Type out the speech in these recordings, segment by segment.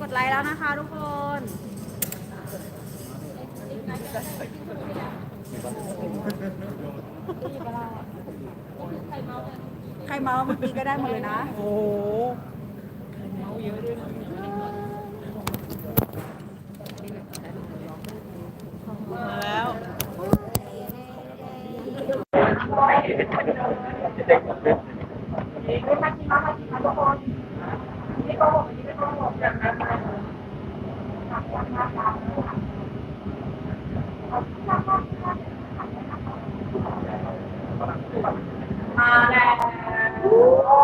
กดไลค์แล้วนะคะทุกคนใครเมาเมื่อกี้ก็ได้หมดเลยนะ โอ้โหมาแล้วมา Música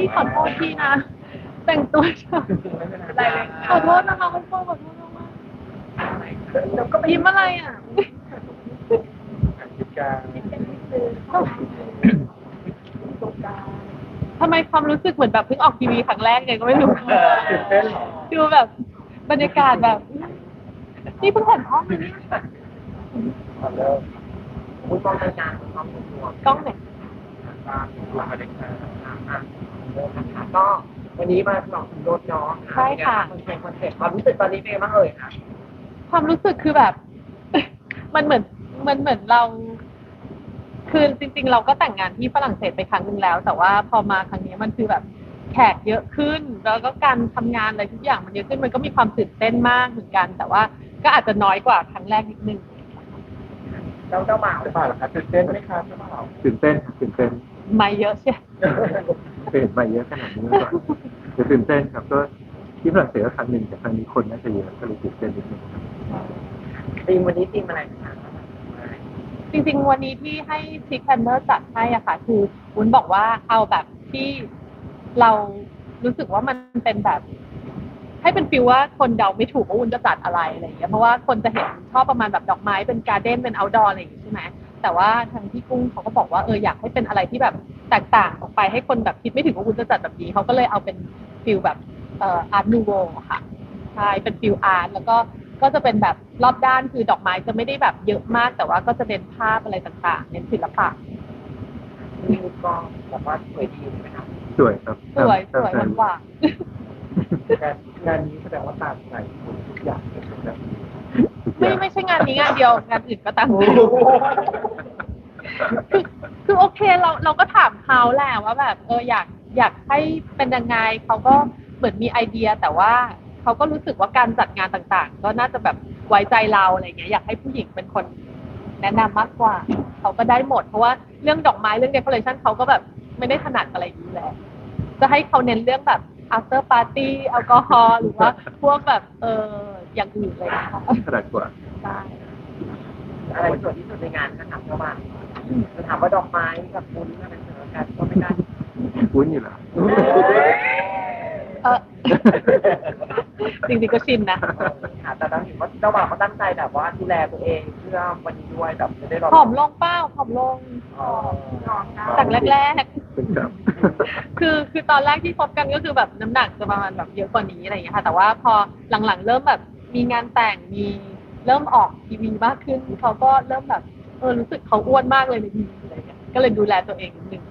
พี่ขอโทษพี่นะ แต่งตัวชอบอะไรเลยขอโทษนะคะคุณพ่อขอโทษมากเดี๋ยวก็ไปๆยิ้มอะไรอะคิดการทำไมความรู้สึกเหมือนแบบเพิ่งออกทีวีครั้งแรกไงก็ไม่รู้ตื่นเต้นเหรอดูแบบบรรยากาศแบบ นี่เพิ่งเห็นห้องเลยเนี่ยมาเริ่มคุณมองรายการคุณมองคุณมองกล้องไหน ตามดูมาเด็กนะอะเริ่มนะคะก็วันนี้มาสองรถน้องคอนเซ็ปต์คอนเซ็ปต์ความรู้สึกตอนนี้เป็นไงบ้างเอ่ยคะความรู้สึกคือแบบ มันเหมือนมันเหมือนเรา คือจริง ๆ เราก็แต่งงานที่ฝรั่งเศสไปครั้งหนึ่งแล้ว แต่ว่าพอมาครั้งนี้มันคือแบบแขกเยอะขึ้น แล้วก็การทำงานอะไรทุกอย่างมันเยอะขึ้นมันก็มีความตื่นเต้นมากเหมือนกัน แต่ว่าก็อาจจะน้อยกว่าครั้งแรกนิดนึง เจ้าเจ้าบ่าวเจ้าบ่าวเหรอคะตื่นเต้นไหมคะเจ้าบ่าวตื่นเต้นครับตื่นเต้นไม่เยอะใช่ เคยเห็นไปเยอะขนาดนี้มาก่อนแต่ตื่นเต้นครับ ก็ที่ฝรั่งเศสก็ครั้งหนึ่งแต่ครั้งนี้คนน่าจะเยอะก็เลยตื่นเต้นนิดนึงครับทีมวันนี้ทีมอะไรคะจริงๆ วันนี้ที่ให้ทิกแคนเดอร์จัดให้อะค่ะ คือวุ้นบอกว่าเอาแบบที่เรารู้สึกว่ามันเป็นแบบ ให้เป็นฟิลว่าคนเดาไม่ถูกว่าวุ้นจะจัดอะไรอะไรอย่างเงี้ยเพราะว่าคนจะเห็นชอบประมาณแบบดอกไม้เป็นการ์เด้นเป็นเอาท์ดอร์อะไรอย่างงี้ใช่ไหมแต่ว่าทางพี่กุ้งเขาก็บอกว่าเอออยากให้เป็นอะไรที่แบบ แตกต่างออกไปให้คนแบบคิดไม่ถึงว่าวุ้นจะจัดแบบนี้เขาก็เลยเอาเป็นฟิลแบบเอ่ออาร์ตนูโวค่ะใช่เป็นฟิลอาร์ตแล้วก็ก็จะเป็นแบบรอบด้านคือดอกไม้จะไม่ได้แบบเยอะมากแต่ว่าก็จะเป็นภาพอะไรต่างๆเน้นศิลปะมีกองแบบว่าสวยดีใช่ไหมคะสวยครับสวยสวยตามหวานงานงานนี้แสดงว่าตามใจคุณทุกอย่างเลยนะๆไม่ไม่ใช่งานนี้งานเดียวงานอื่นก็ตั้งใจ คือคือโอเคเราเราก็ถามเขาแหละว่าแบบเอออยากอยากให้เป็นยังไงเขาก็เหมือนมีไอเดียแต่ว่าเขาก็รู้สึกว่าการจัดงานต่างๆ ก็น่าจะแบบไว้ใจเราอะไรเงี้ยอยากให้ผู้หญิงเป็นคนแนะนำมากกว่า เขาก็ได้หมด เพราะว่าเรื่องดอกไม้เรื่องเดคอเรชันเขาก็แบบไม่ได้ถนัดอะไรอย่างนี้แหละจะให้เขาเน้นเรื่องแบบ after party แอลกอฮอล์หรือว่าพวกแบบเอออย่างอื่นเลยนะคะขนาดกว่าใช่อะไรสวยที่สุดในงานคะถามเจ้าบ่าว จะถามว่าดอกไม้กับบุญอะไรเสมอกันก็ไม่ได้วุ้นอยู่แล้วเออจริงๆก็ชินนะค่ะแต่เราเห็นว่าเจ้าบ่าวก็ตั้งใจแบบว่าดูแลตัวเองเพื่อวันนี้ด้วยแบบจะได้รอผอมลงเป้าผอมลงอ๋อจากแรกเป็นครับๆคือคือตอนแรกที่คบกันก็คือแบบน้ำหนักจะประมาณแบบเยอะกว่านี้อะไรอย่างเงี้ยค่ะ แต่ว่าพอหลังๆ เริ่มแบบมีงานแต่งมีเริ่มออกทีวีมากขึ้นเขาก็เริ่มแบบ เออรู้สึกเขาอ้วนมากเลยในทีวีอะไรเงี้ยก็เลยดูแลตัวเองนิดนึง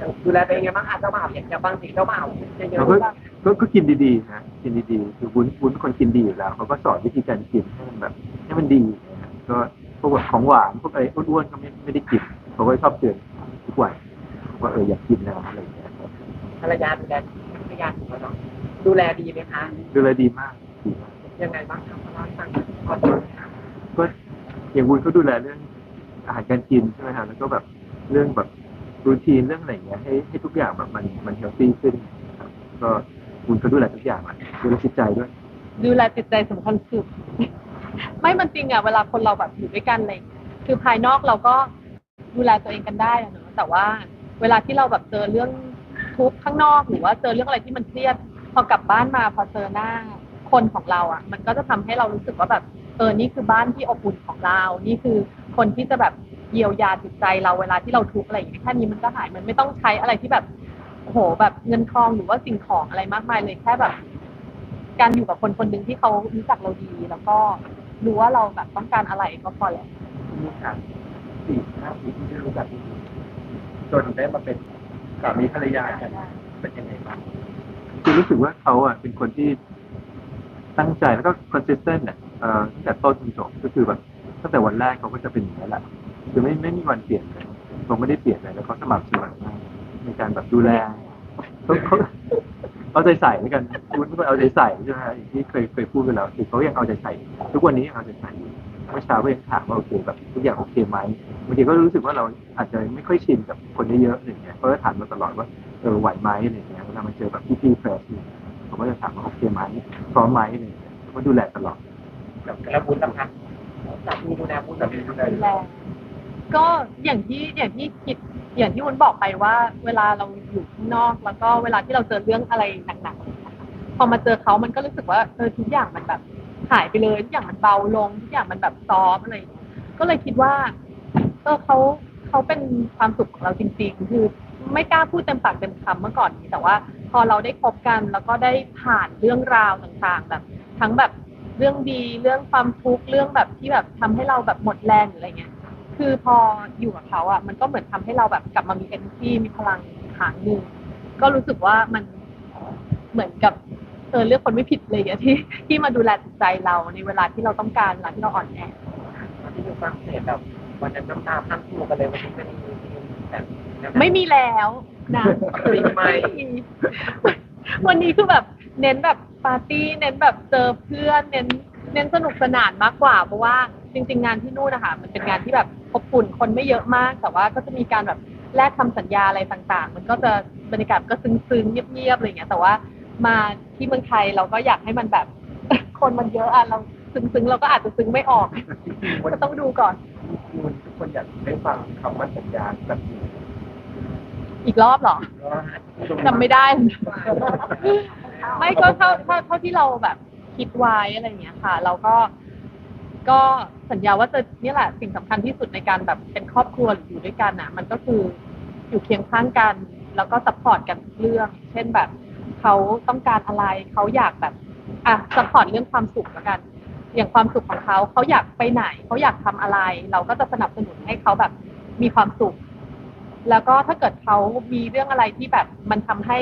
ตดูแลตัวเองไงบ้างคะเจ้าบ่าวอย่างอย่างบางสิ่งเจ้าบ่าวเยอะเราๆก็บ้างก็ก็กินดีๆนะกินดีๆคือวุ้นวุ้นเป็นคนกินดีอยู่แล้วเขาก็สอนวิธีการกินให้มันแบบให้มันดีนะก็พวกแบบของหวานพวกอะไรอ้วนๆก็ไม่ไม่ได้กินเขาก็ชอบเตือนทุกวันว่าเอออยากกินนะอะไรอย่างเงี้ยครับภรรยาดูแลภรรยาของเราเนาะดูแลดีไหมคะดูแลดีมากดีมากยังไงบ้างคะเพราะว่าตั้งก่อนก็ อย่างวุ้นเขาดูแลเรื่องอาหารการกินใช่ไหมฮะแล้วก็แบบเรื่องแบบรูทีนเรื่องอะไรเงี้ยให้ให้ทุกอย่างแบบมันมันเฮลตี้ขึ้นครับก็วุ้นเขาดูแลทุกอย่างอะดูแลจิตใจด้วย ดูแลจิตใจสำคัญสุด ไม่มันจริงอะเวลาคนเราแบบอยู่ด้วยกันอะไรอย่างเลยคือภายนอกเราก็ดูแลตัวเองกันได้อะเนอะแต่ว่าเวลาที่เราแบบเจอเรื่องทุกข์ข้างนอกหรือว่าเจอเรื่องอะไรที่มันเครียดพอกลับบ้านมาพอเจอหน้าคนของเราอะ มันก็จะทำให้เรารู้สึกว่าแบบ เออนี่คือบ้านที่อบอุ่นของเรา นี่คือคนที่จะแบบเยียวยาจิตใจเราเวลาที่เราทุกข์อะไรอย่างเงี้ยแค่นี้มันก็หายมันไม่ต้องใช้อะไรที่แบบโอ้โหแบบเงินทองหรือว่าสิ่งของอะไรมากมายเลยแค่แบบ การอยู่กับคนคนหนึ่งที่เขารู้จักเราดี แล้วก็รู้ว่าเราแบบต้องการอะไรก็พอแล้วมีค่ะสี่ห้าปีที่ได้รู้จักกันจนได้มาเป็นสามีภรรยากันเป็นยังไงบ้างคือรู้สึกว่าเขาอะเป็นคนที่ตั้งใจแล้วก็ consistent เนี่ยเอ่อ ตั้งแต่ต้นจนจบก็คือแบบตั้งแต่วันแรกเขาก็จะเป็นอย่างนี้แหละคือไม่ไม่มีวันเปลี่ยนเลยเขาไม่ได้เปลี่ยนเลยแล้วเขาสมัครสมัครมากในการแบบดูแลเขาเขาเอาใจใส่ด้วกันคุณก็เอาใจใส่ใช่ไหมอย่างที่เคยเคยพูดไปแล้วคือเขายังเอาใจใส่ ทุกวันนี้ยังเอาใจใส่เมื่อเช้าก็ยังถามว่าโอเคแบบทุกอย่างโอเคไหมบางทีก็รู้สึกว่าเราอาจจะไม่ค่อยชินกับคนเยอะๆอะไรอย่างเงี้ยเขาก็ถามมาตลอดว่าเออไหวไหมอะไรเงี้ยเวลามาเจอแบบพี่ๆแฟร์เนี่ยเขาก็จะถามว่าโอเคไหมพร้อมไหมอะไรเงี้ยเขาก็ดูแลตลอด แล้วบุญนะคะสามีดูแลบุญสามีดูแลดูแลก็อย่างที่อย่างที่คิดอย่างที่วุ้นบอกไปว่า เวลาเราอยู่ข้างนอก แล้วก็เวลาที่เราเจอเรื่องอะไรหนักๆพอมาเจอเขามันก็รู้สึกว่าเออทุกอย่างมันแบบหายไปเลยทุกอย่างมันเบาลงทุกอย่างมันแบบซอฟอะไรก็เลยคิดว่าเออเขาเขาเป็นความสุขของเราจริง ๆ คือไม่กล้าพูดเต็มปากเต็มคำเมื่อก่อนนี้แต่ว่า พอเราได้คบกันแล้วก็ได้ผ่านเรื่องราวต่างๆ แบบ ทั้งแบบ เรื่องดีเรื่องความทุกข์เรื่องแบบที่แบบทำให้เราแบบหมดแรงหรืออะไรเงี้ยคือพออยู่กับเขาอะมันก็เหมือนทำให้เราแบบกลับมามี energy มีพลังอีกครั้งหนึ่งก็รู้สึกว่ามันเหมือนกับเออเลือกคนไม่ผิดเลยอะที่ที่มาดูแลจิตใจเราในเวลาที่เราต้องการเวลาที่เราอ่อนแอที่อยู่ฝรั่งเศสแบบวันนั้นน้ำตาพังคู่กันเลยวันนี้เป็นแบบไม่มีแล้วนะมีไหมวันนี้คือแบบเน้นแบบ ปาร์ตี้เน้นแบบเจอเพื่อนเน้นเน้นสนุกสนานมากกว่า เพราะว่าจริง ๆ งานที่นู่นนะคะมันเป็นงานที่แบบอบอุ่นคนไม่เยอะมาก แต่ว่าก็จะมีการแบบแลกคำสัญญาอะไรต่างๆ มันก็จะบรรยากาศก็ซึ้งๆเงียบๆอะไรอย่างเงี้ยแต่ว่ามาที่เมืองไทยเราก็อยากให้มันแบบคนมันเยอะอะเราซึ้งๆเราก็อาจจะซึ้งไม่ออกจริงๆวันก็ต้องดูก่อนนี้ทุกคนอยากได้ฟังคำมั่นสัญญาแบบนี้อีกรอบเหรอจำไม่ได้ ไม่ก็เท่าเท่าเท่าที่เราแบบคิดไว้อะไรอย่างเงี้ยค่ะ เราก็ก็สัญญาว่าจะนี่แหละสิ่งสำคัญที่สุดในการแบบเป็นครอบครัวหรืออยู่ด้วยกันอะ มันก็คืออยู่เคียงข้างกัน แล้วก็ซัพพอร์ตกันทุกเรื่อง เช่นแบบเขาต้องการอะไรเขาอยากแบบอะซัพพอร์ตเรื่องความสุขแล้วกัน อย่างความสุขของเขาเขาอยากไปไหนเขาอยากทำอะไร เราก็จะสนับสนุนให้เขาแบบมีความสุข แล้วก็ถ้าเกิดเขามีเรื่องอะไรที่แบบมันทำให้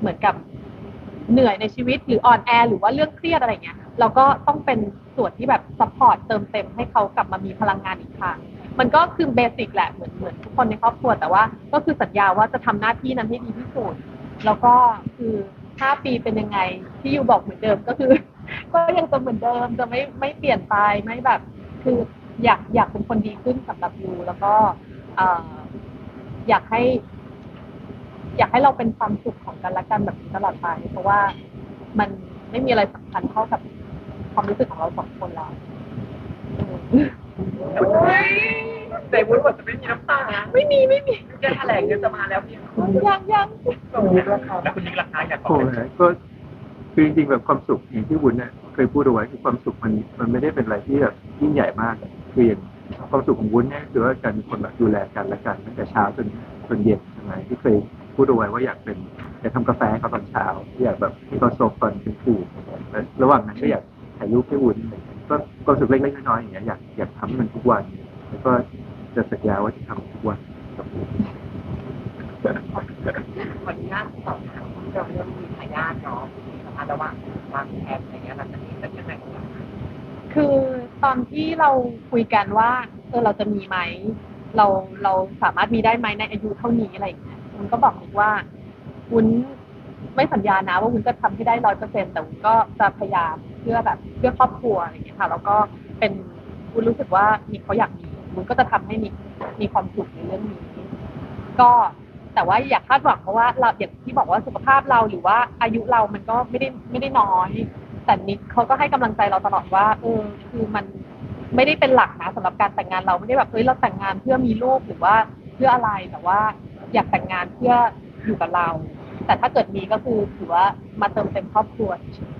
เหมือนกับ เหนื่อยในชีวิตหรืออ่อนแอหรือว่าเรื่องเครียดอะไรเงี้ยเราก็ต้องเป็นส่วนที่แบบซัพพอร์ตเติมเต็มให้เขากลับมามีพลังงานอีกครั้งมันก็คือเบสิกแหละเหมือนเหมือนทุกคนในครอบครัวแต่ว่า ก็คือสัญญาว่าจะทำหน้าที่นั้นให้ดีที่สุดแล้วก็คือห้าปีเป็นยังไงที่ยูบอกเหมือนเดิมก็คือ ก็ยังจะเหมือนเดิมจะไม่ไม่เปลี่ยนไปไม่แบบ คืออยากอยากเป็นคนดีขึ้นสำหรับยูแล้วก็เอ่ออยากให้ อยากให้เราเป็นความสุขของกันและกันแบบนี้ตลอดไปเพราะว่ามันไม่มีอะไรสำคัญเท่ากับความรู้สึกของเราสองคนแล้วอืมแต่วุ้นบทจะไม่มีน้ำตาไม่มีไม่มีแกแถลงเดี๋ยวจะมาแล้วพี่ยังยังแล้วคุณยิ่งราคาอยากบอโอ้กโหก็คือจริงๆแบบความสุขอย่างที่วุ้นเนี่ยเคยพูดเอาไว้คือความสุขมันมันไม่ได้เป็นอะไรที่แบบยิ่งใหญ่มากอะคืออย่างความสุขของวุ้นเนี่ยคือว่าการมีคนแบบดูแลกันและกันตั้งแต่เช้าจนจนเย็นใช่ไหมที่เคย พูดเอาไว้ว่าอยากเป็นอยากทำกาแฟให้เขาตอนเช้า อยากแบบให้เขาโซฟตอนกลางคืนแล้วระหว่างนั้นก็อยากถ่ายรูปให้วุ้นอะไรอย่างเงี้ยก็ความสุขเล็กๆน้อยๆอย่างเงี้ยอยากอยากทำให้มันทุกวัน แล้วก็จะสัญญาว่าจะทำทุกวันครับขออนุญาตสอบถามเรื่องเรื่องมีทายาทเนาะสภาพระหว่างวางแผนอะไรเงี้ยหลังจากนี้จะยังไงกันบ้างคะคือตอนที่เราคุยกันว่าเออเราจะมีไหม เราเราสามารถมีได้ไหมในอายุเท่านี้อะไรอย่างเงี้ย วุ้นก็บอกนิกว่าวุ้นไม่สัญญานะว่าวุ้นจะทำให้ได้ร้อยเปอร์เซ็นแต่วุ้นก็จะพยายามเพื่อแบบเพื่อครอบครัวอะไรอย่างเงี้ยค่ะแล้วก็เป็นวุ้นรู้สึกว่านิกเขาอยากมีวุ้นก็จะทำให้นิกมีความสุขในเรื่องนี้ ก็แต่ว่าอย่าคาดหวังเพราะว่าเราอย่างที่บอกว่าสุขภาพเราหรือว่าอายุเรามันก็ไม่ได้ไม่ได้น้อย แต่นิกเขาก็ให้กำลังใจเราตลอดว่าเออคือมันไม่ได้เป็นหลักนะสำหรับการแต่งงานเราไม่ได้แบบเฮ้ยเราแต่งงานเพื่อมีลูกหรือว่าเพื่ออะไรแต่ว่า อยากแต่งงานเพื่ออยู่กับเรา แต่ถ้าเกิดมีก็คือถือว่ามาเติมเต็มครอบครัวเฉย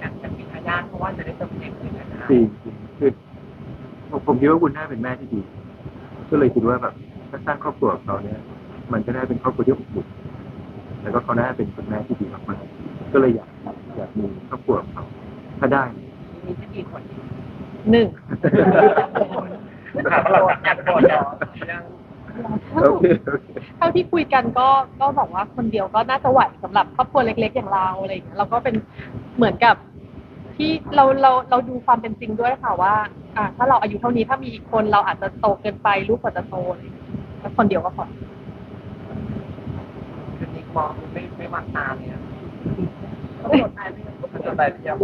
อยากจะมีทายาทเพราะว่าจะได้เติมเต็มเลยนะคะจริงจริงคือผมผมคิดว่าคุณน่าเป็นแม่ที่ดี ก็เลยคิดว่าแบบถ้าสร้างครอบครัวของเขาเนี่ย มันก็ได้เป็นครอบครัวที่อบอุ่นแล้วก็เขาน่าเป็นคุณแม่ที่ดีมากๆก็เลยอยากอยากมีครอบครัวของเขาถ้าได้มีแค่กี่คนหนึ่งถามว่าเราแต่งงานก่อนเนาะ ยังโอเคโอเคเท่าที่คุยกันก็ก็บอกว่าคนเดียวก็น่าจะไหวสำหรับครอบครัวเล็ก ๆ อย่างเราอะไรอย่างเงี้ยเราก็เป็นเหมือนกับที่เราเราเราดูความเป็นจริงด้วยค่ะว่า อ่า ถ้าเราอายุเท่านี้ถ้ามีอีกคนเราอาจจะโตเกินไปลูกกว่าจะโตอะไรอย่างเงี้ยแล้วคนเดียวก็พอ คือนิกมองไม่ไม่วางตาเลยอะกำหนดอะไรไม่รู้มันจะไปหรือยัง